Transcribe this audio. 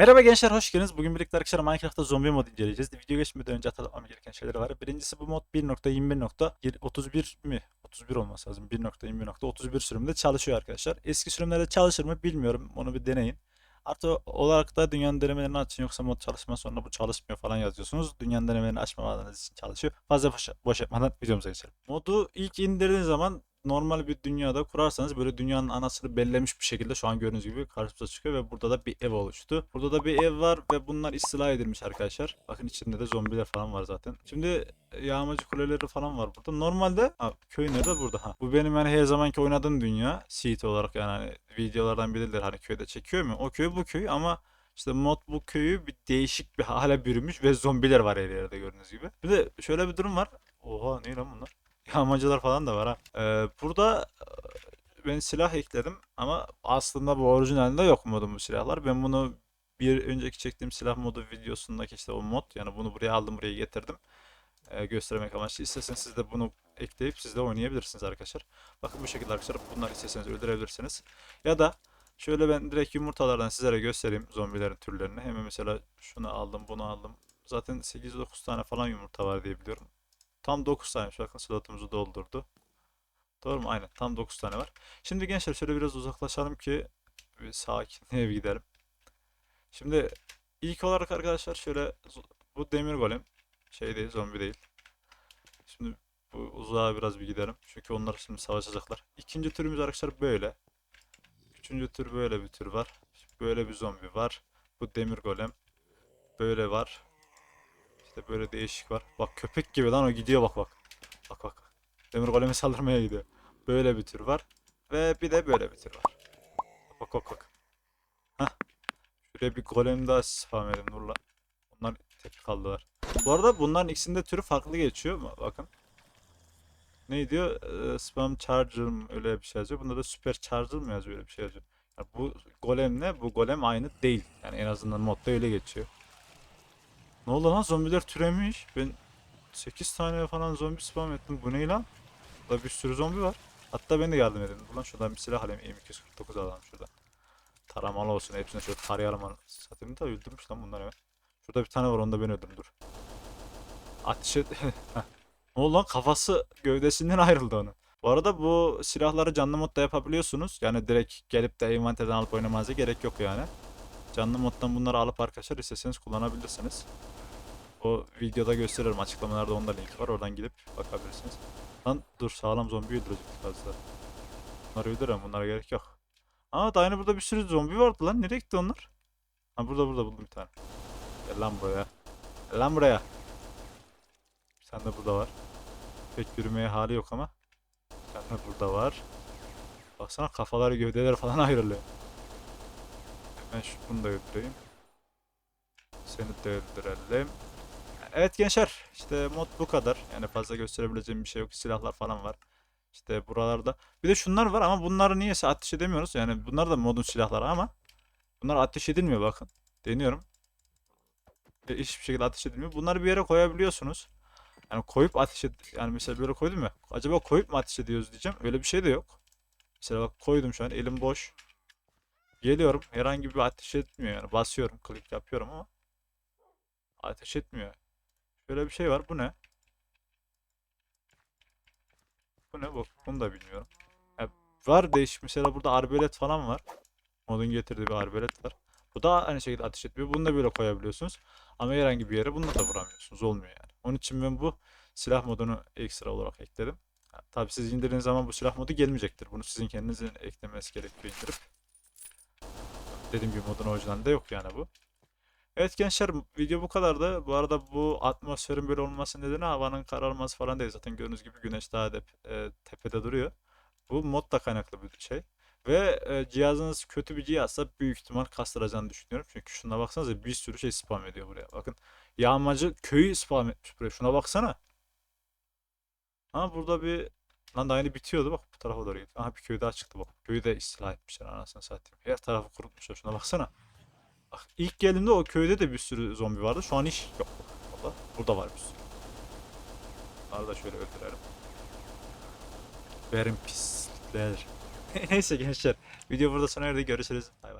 Merhaba gençler hoş geldiniz. Bugün birlikte arkadaşlar Minecraft'ta zombi mod inceleyeceğiz. Video geçmeden önce hatırlatmam gereken şeyler var. Birincisi bu mod 1.21.31 mi? 31 olması lazım. 1.21.31 sürümde çalışıyor arkadaşlar. Eski sürümlerde çalışır mı bilmiyorum. Onu bir deneyin. Artı olarak da dünyanın denemelerini açın yoksa mod çalışma sonra bu çalışmıyor falan yazıyorsunuz. Dünyanın denemelerini açmamanız için çalışıyor. Fazla boş, boş yapmadan videomuza geçelim. Modu ilk indirdiğiniz zaman normal bir dünyada kurarsanız böyle dünyanın anasını bellemiş bir şekilde şu an gördüğünüz gibi karşımıza çıkıyor ve burada da bir ev oluştu. Burada da bir ev var ve bunlar istila edilmiş arkadaşlar. Bakın içinde de zombiler falan var zaten. Şimdi yağmacı kuleleri falan var burada. Normalde ha, köy nerede burada ha. Bu benim yani her zamanki oynadığım dünya. Seed olarak yani hani videolardan biridir hani köyde çekiyor mu? O köy bu köy ama işte mod bu köyü bir değişik bir hale bürümüş ve zombiler var her yerde gördüğünüz gibi. Bir de şöyle bir durum var. Oha ne lan bunlar? Yağmacılar falan da var ha. Ee, burada e, ben silah ekledim ama aslında bu orijinalinde yok modum bu silahlar. Ben bunu bir önceki çektiğim silah modu videosundaki işte o mod yani bunu buraya aldım buraya getirdim. Ee, göstermek amaçlı. İsterseniz siz de bunu ekleyip siz de oynayabilirsiniz arkadaşlar. Bakın bu şekilde arkadaşlar bunları isterseniz öldürebilirsiniz. Ya da şöyle ben direkt yumurtalardan sizlere göstereyim zombilerin türlerini. Hemen mesela şunu aldım bunu aldım. Zaten 8-9 tane falan yumurta var diye biliyorum. Tam 9 tane. Bakın slotumuzu doldurdu. Doğru mu? Aynen. Tam 9 tane var. Şimdi gençler şöyle biraz uzaklaşalım ki bir sakinliğe bir gidelim. Şimdi ilk olarak arkadaşlar şöyle bu demir golem şey değil zombi değil. Şimdi bu uzağa biraz bir gidelim. Çünkü onlar şimdi savaşacaklar. İkinci türümüz arkadaşlar böyle. Üçüncü tür böyle bir tür var. Böyle bir zombi var. Bu demir golem. Böyle var. İşte böyle değişik var. Bak köpek gibi lan o gidiyor bak bak. Bak bak. Demir golemi saldırmaya gidiyor. Böyle bir tür var. Ve bir de böyle bir tür var. Bak bak bak. Hah. Şuraya bir golem daha spam edelim Nurla. Onlar tek kaldılar. Bu arada bunların ikisinde türü farklı geçiyor. Bakın. Ne diyor? Ee, spam charger mı? öyle bir şey yazıyor. Bunda da super charger mı yazıyor öyle bir şey yazıyor. Yani bu golem ne? Bu golem aynı değil. Yani en azından modda öyle geçiyor. Ne oldu lan zombiler türemiş. Ben 8 tane falan zombi spam ettim. Bu ne lan? Burada bir sürü zombi var. Hatta ben de yardım edeyim. Ulan şuradan bir silah alayım. M249 alalım şuradan. Taramalı olsun. Hepsine şöyle tarayalım. Satayım da öldürmüş lan bunlar evet. Şurada bir tane var onu da ben öldürdüm dur. Ateş et. Ne oldu lan? Kafası gövdesinden ayrıldı onun. Bu arada bu silahları canlı modda yapabiliyorsunuz. Yani direkt gelip de envanterden alıp oynamanıza gerek yok yani. Canlı moddan bunları alıp arkadaşlar isteseniz kullanabilirsiniz. O videoda gösteririm açıklamalarda onda link var oradan gidip bakabilirsiniz. Lan dur sağlam zombi öldürecektik az daha. Bunları öldüremem bunlara gerek yok. Aa daha yeni burada bir sürü zombi vardı lan nereye gitti onlar? Ha burada burada buldum bir tane. Gel lan buraya. Gel lan buraya. Tane de burada var. Pek yürümeye hali yok ama. Tane de burada var. Baksana kafaları gövdeleri falan ayrılıyor. Ben şu bunu da öldüreyim. Seni de öldürelim. Evet gençler işte mod bu kadar. Yani fazla gösterebileceğim bir şey yok. Silahlar falan var. İşte buralarda. Bir de şunlar var ama bunları niyeyse ateş edemiyoruz. Yani bunlar da modun silahları ama bunlar ateş edilmiyor bakın. Deniyorum. Ve hiçbir şekilde ateş edilmiyor. Bunları bir yere koyabiliyorsunuz. Yani koyup ateş ed yani mesela böyle koydum ya. Acaba koyup mu ateş ediyoruz diyeceğim. Öyle bir şey de yok. Mesela bak koydum şu an elim boş. Geliyorum herhangi bir ateş etmiyor yani. Basıyorum klik yapıyorum ama ateş etmiyor. Şöyle bir şey var. Bu ne? Bu ne? Bu, bunu da bilmiyorum. Ya, var değişik. Mesela burada arbelet falan var. Modun getirdiği bir arbelet var. Bu da aynı şekilde ateş etmiyor. Bunu da böyle koyabiliyorsunuz. Ama herhangi bir yere bunu da vuramıyorsunuz. Olmuyor yani. Onun için ben bu silah modunu ekstra olarak ekledim. Ha, tabii siz indirdiğiniz zaman bu silah modu gelmeyecektir. Bunu sizin kendinizin eklemesi gerekiyor indirip. Dediğim gibi modun orijinalinde yok yani bu. Evet gençler video bu kadardı. Bu arada bu atmosferin böyle olması nedeni havanın kararması falan değil. Zaten gördüğünüz gibi güneş daha dep e, tepede duruyor. Bu modda kaynaklı bir şey. Ve e, cihazınız kötü bir cihazsa büyük ihtimal kastıracağını düşünüyorum. Çünkü şuna baksanıza bir sürü şey spam ediyor buraya. Bakın yağmacı köyü spam etmiş buraya. Şuna baksana. Ha burada bir lan daha yeni bitiyordu bak bu tarafa doğru gidiyor. Aha bir köy daha çıktı bak. Köyü de istila etmişler anasını satayım. Her tarafı kurutmuşlar. Şuna baksana. Bak ilk geldiğimde o köyde de bir sürü zombi vardı. Şu an hiç yok. Burada, burada var bir sürü. Bunları da şöyle öldürelim. Verin pislikler. Neyse gençler. Video burada sona erdi. Görüşürüz. Bay bay.